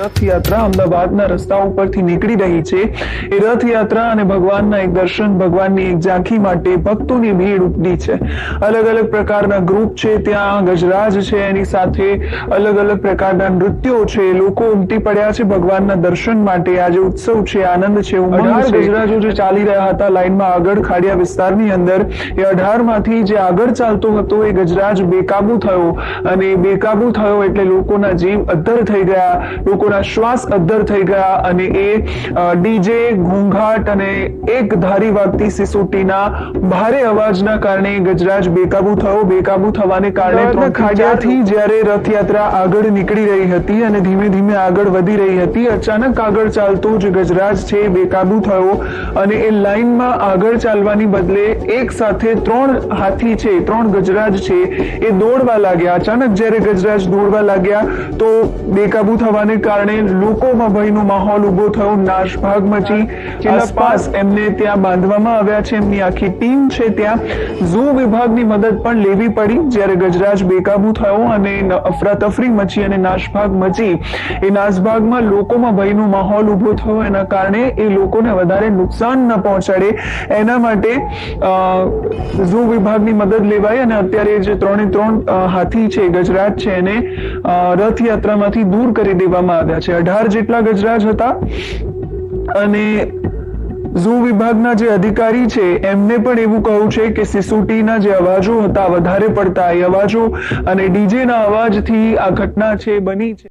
રથયાત્રા અમદાવાદના રસ્તા ઉપરથી નીકળી રહી છે. એ રથયાત્રા અને ભગવાનના એક દર્શન ભગવાનની એક ઝાંખી માટે ભક્તોની ભીડ ઉપડી છે. અલગ અલગ પ્રકારના ગ્રુપ છે, ત્યાં ગજરાજ છે, એની સાથે અલગ અલગ પ્રકારના નૃત્યો છે, લોકો ઉમટી પડ્યા છે ભગવાનના દર્શન માટે. આજે ઉત્સવ છે, આનંદ છે, ઉમંગ ગજરાજો જે ચાલી રહ્યા હતા લાઈનમાં આગળ ખાડિયા વિસ્તારની અંદર, એ અઢારમાંથી જે આગળ ચાલતો હતો, એ ગજરાજ બેકાબુ થયો. અને બેકાબુ થયો એટલે લોકોના જીવ અદ્ધર થઈ ગયા. લોકોના શ્વાસ અદ્ધર થઈ ગયા અને એ ડીજે ઘોંઘાટ અને એક ધારી વાગતી સિસોટીના ભારે અવાજના કારણે ગજરાજ બેકાબુ થયો. બેકાબુ થવાને કારણે ખાડિયાથી જ્યારે રથયાત્રા આગળ નીકળી રહી હતી અને ધીમે ધીમે આગળ વધી રહી હતી અચાનક આગળ ચાલતો જ ગજરાજ છે બેકાબુ થયો અને એ લાઈનમાં આગળ ચાલવાની બદલે એક સાથે ત્રણ હાથી છે ત્રણ ગજરાજ છે એ દોડવા લાગ્યા. અચાનક જ્યારે ગજરાજ દોડવા લાગ્યા તો બેકાબુ થવાને કારણે લોકોમાં ભયનો માહોલ ઊભો થયો નાશભાગ મચી. આસપાસ એમને ત્યાં બાંધવામાં આવ્યા છે એમની આખી ટીમ છે ત્યાં. ઝૂ વિભાગની મદદ પણ લેવી પડી. જ્યારે ગજરાજ બેકાબુ થયો અને અફરાતફરી મચી અને નાશભાગ મચી. એ નાશભાગમાં લોકોમાં ભયનો માહોલ ઊભો થયો. એના કારણે એ લોકોને વધારે નુકસાન ન પહોંચાડે. એના માટે ઝૂ વિભાગની મદદ લેવાય અને અત્યારે જે ત્રણે ત્રણ હાથી છે ગજરાજ છે એને રથયાત્રામાંથી દૂર કરી દેવામાં આવ્યા છે. અઢાર જેટલા ગજરાજ હતા અને ઝૂ વિભાગના જે અધિકારી છે, એમને પણ એવું કહ્યું છે કે સિસોટીના જે અવાજો હતા, વધારે પડતા એ અવાજો અને ડીજેના અવાજથી આ ઘટના છે, બની છે.